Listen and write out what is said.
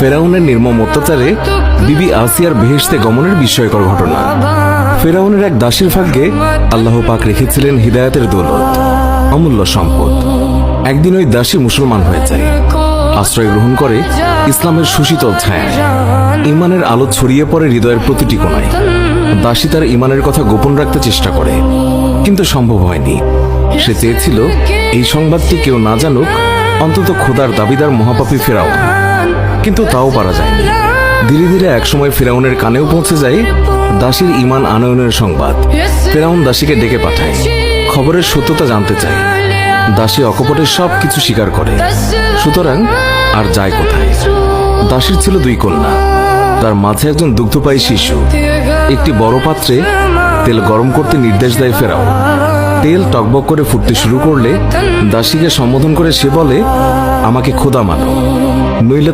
ফেরাউনের নির্মম অত্যাচারে বিবি আসিয়ার বেহেশতে গমনের বিস্ময়কর ঘটনা। ফেরাউনের এক দাসীর ভাগ্যে আল্লাহ পাক রেখেছিলেন হৃদায়তের দৌলত, অমূল্য সম্পদ। একদিন ওই দাসী মুসলমান হয়ে যায়। আশ্রয় গ্রহণ করে ইসলামের সুশীতল ছায়া। ইমানের আলো ছড়িয়ে পড়ে হৃদয়ের প্রতিটি কোণায়। দাসী তার ইমানের কথা গোপন রাখতে চেষ্টা করে, কিন্তু সম্ভব হয়নি। সে চেয়েছিল, এই সংবাদটি কেউ না জানুক, অন্তত খোদার দাবিদার মহাপাপী ফেরাও কিন্তু তাও পারা যায়নি ধীরে ধীরে একসময় ফেরাউনের কানেও পৌঁছে যায় দাসীর ইমান আনয়নের সংবাদ। ফেরাউন দাসীকে ডেকে পাঠায়। খবরের সত্যতা জানতে চায়। দাসী অকপটের সব কিছু স্বীকার করে। সুতরাং আর যায় কোথায়? দাসীর ছিল দুই কন্যা। তার মাঝে একজন দুগ্ধপায়ী শিশু। একটি বড় পাত্রে তেল গরম করতে নির্দেশ দেয় ফেরাও তেল টকবক করে ফুটতে শুরু করলে দাসীকে সম্বোধন করে সে বলে, আমাকে খোদা মানো। নইলে